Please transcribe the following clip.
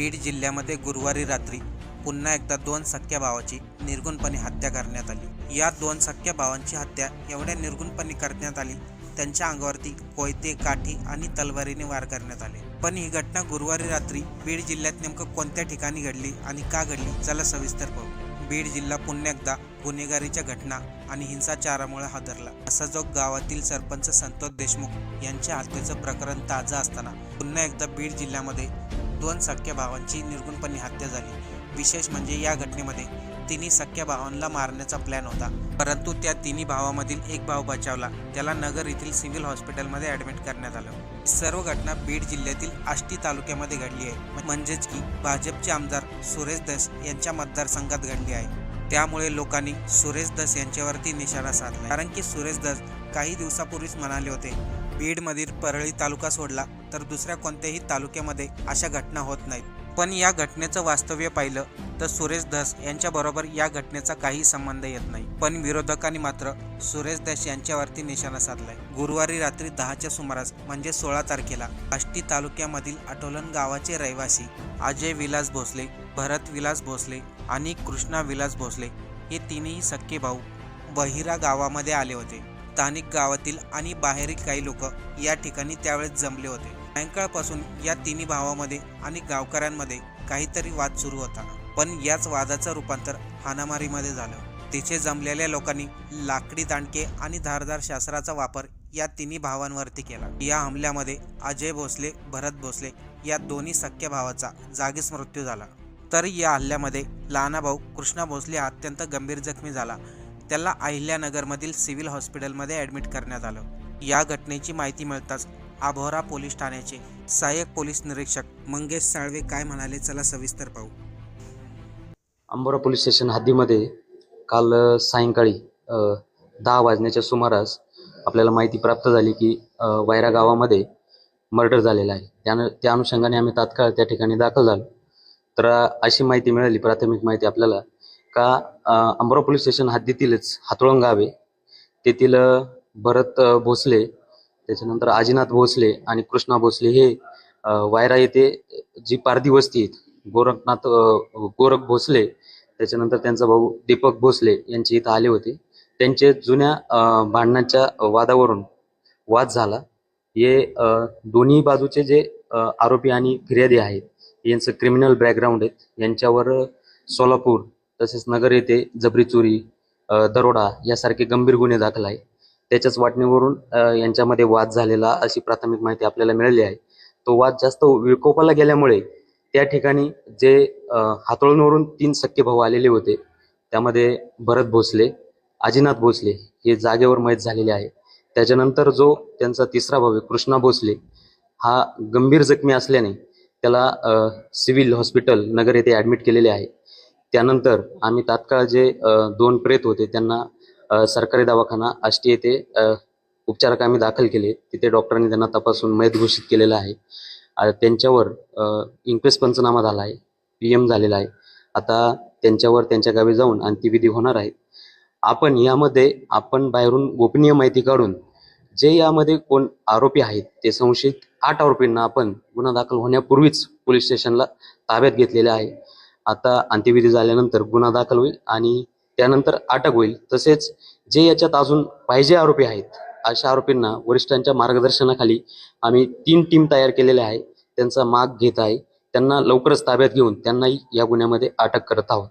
बीड जिल्ह्यामध्ये गुरुवारी रात्री पुन्हा एकदा दोन सख्या भावाची निर्गुणपणे हत्या करण्यात आली. या दोन सख्या भावांची हत्या एवढ्या निर्गुणपणे करण्यात आली त्यांच्या अंगावरती कोयते काठी आणि तलवारीने वार करण्यात आले. पण ही घटना गुरुवारी रात्री बीड जिल्ह्यात नेमकं कोणत्या ठिकाणी घडली आणि का घडली चला सविस्तर पाहू. बीड जिल्हा पुन्हा एकदा गुन्हेगारीच्या घटना आणि हिंसाचारामुळे हादरला. असंजोग गावातील सरपंच संतोष देशमुख यांच्या हत्येचं प्रकरण ताजं असताना पुन्हा एकदा बीड जिल्ह्यामध्ये दोन सख्या भावांची निर्गुणपणे हत्या झाली. विशेष म्हणजे या घटनेमध्ये तिन्ही सख्या भावांना मारण्याचा प्लॅन होता. परंतु त्या तिन्ही भावामधील एक भाव बचावला. त्याला नगर येथील सिव्हिल हॉस्पिटलमध्ये ॲडमिट करण्यात आलं. सर्व घटना बीड जिल्ह्यातील आष्टी तालुक्यामध्ये घडली आहे. म्हणजेच की भाजपचे आमदार सुरेश दस यांच्या मतदारसंघात घडली आहे. त्यामुळे लोकांनी सुरेश दस यांच्यावरती निशाणा साधला. कारण की सुरेश दस काही दिवसापूर्वीच म्हणाले होते बीडमधील परळी तालुका सोडला. तर दुसऱ्या कोणत्याही तालुक्यामध्ये अशा घटना होत नाहीत. पण या घटनेचं वास्तव्य पाहिलं तर सुरेश धस यांच्याबरोबर या घटनेचा काही संबंध येत नाही. पण विरोधकांनी मात्र सुरेश धस यांच्यावरती निशाणा साधलाय. गुरुवारी रात्री दहाच्या सुमारास म्हणजे सोळा तारखेला आष्टी तालुक्यामधील आटोलन गावाचे रहिवासी अजय विलास भोसले भरत विलास भोसले आणि कृष्णा विलास भोसले हे तिन्ही सख्खे भाऊ बहिरा गावामध्ये आले होते. स्थानिक गावातील आणि बाहेरील काही लोक या ठिकाणी त्यावेळेस जमले होते. सायंकाळपासून या तिन्ही भावामध्ये आणि गावकऱ्यांमध्ये काहीतरी वाद सुरू होता. पण याच वादाचं रूपांतर हाणामारीमध्ये झालं. तिथे जमलेल्या लोकांनी लाकडी दांडके आणि धारदार शास्त्राचा वापर या तिन्ही भावांवरती केला. या हमल्यामध्ये अजय भोसले भरत भोसले या दोन्ही सख्या भावाचा जागीच मृत्यू झाला. तर या हल्ल्यामध्ये लहाना भाऊ कृष्णा भोसले अत्यंत गंभीर जखमी झाला. त्याला अहिल्यानगरमधील सिव्हिल हॉस्पिटलमध्ये ॲडमिट करण्यात आलं. या घटनेची माहिती मिळताच आभोरा पोलीस ठाण्याचे सहाय्यक पोलीस निरीक्षक मंगेश साळवे काय म्हणाले चला सविस्तर पाहू. अंबोरा पोलीस स्टेशन हद्दीमध्ये काल अ, सायंकाळी अ, दहा वाजण्याच्या सुमारास आपल्याला माहिती प्राप्त झाली की अ, वायरा गावामध्ये मर्डर झालेला आहे. त्यानं त्या अनुषंगाने आम्ही तात्काळ त्या ठिकाणी दाखल झालो. तर अ, अशी माहिती मिळाली प्राथमिक माहिती आपल्याला का अ, अंबोरा पोलीस स्टेशन हद्दीतीलच हातोळण गाव आहे तेथील अ, भरत अ, भोसले त्याच्यानंतर आजीनाथ भोसले आणि कृष्णा भोसले हे वायरा येथे जी पारधी वस्ती गोरखनाथ गोरख भोसले त्याच्यानंतर त्यांचा भाऊ दीपक भोसले यांचे इथं आले होते. त्यांचे जुन्या भांडणांच्या भांडणाच्या वादावरून वाद झाला. हे दोन्ही बाजूचे जे आरोपी आणि फिर्यादी आहेत यांचं क्रिमिनल बॅकग्राऊंड आहेत. यांच्यावर सोलापूर तसेच नगर येथे जबरी चोरी दरोडा यासारखे गंभीर गुन्हे दाखल आहे त्याच्याच वाटणीवरून यांच्यामध्ये वाद झालेला अशी प्राथमिक माहिती आपल्याला मिळाली आहे. तो वाद जास्त विकोपाला गेल्यामुळे त्या ठिकाणी जे अ, हातोळणवरून तीन सख्खे भाऊ आलेले होते त्यामध्ये भरत भोसले आजीनाथ भोसले हे जागेवर मयत झालेले आहे. त्याच्यानंतर जो त्यांचा तिसरा भाऊ आहे कृष्णा भोसले हा गंभीर जखमी असल्याने त्याला सिव्हिल हॉस्पिटल नगर येथे ॲडमिट केलेले आहे. त्यानंतर आम्ही तात्काळ जे दोन प्रेत होते त्यांना सरकारी दवाखाना आष्टी येथे अ, आम्ही दाखल केले. तिथे डॉक्टरांनी त्यांना तपासून मयत घोषित केलेलं आहे. त्यांच्यावर इन्क्वेस पंचनामा झाला आहे. पी एम झालेला आहे. आता त्यांच्यावर त्यांच्या गावी जाऊन अंत्यविधी होणार आहे आपण यामध्ये आपण बाहेरून गोपनीय माहिती काढून जे यामध्ये कोण आरोपी आहेत ते संशयित आठ आरोपींना आपण गुन्हा दाखल होण्यापूर्वीच पोलीस स्टेशनला ताब्यात घेतलेले आहे. आता अंत्यविधी झाल्यानंतर गुन्हा दाखल होईल आणि त्यानंतर अटक होईल. तसेच जे याच्यात अजून पाहिजे आरोपी आहेत अशा आरोपींना वरिष्ठांच्या मार्गदर्शनाखाली आम्ही तीन टीम तयार केलेल्या आहे. त्यांचा माग घेत आहे. त्यांना लवकरच ताब्यात घेऊन त्यांनाही या गुन्ह्यामध्ये अटक करत आहोत.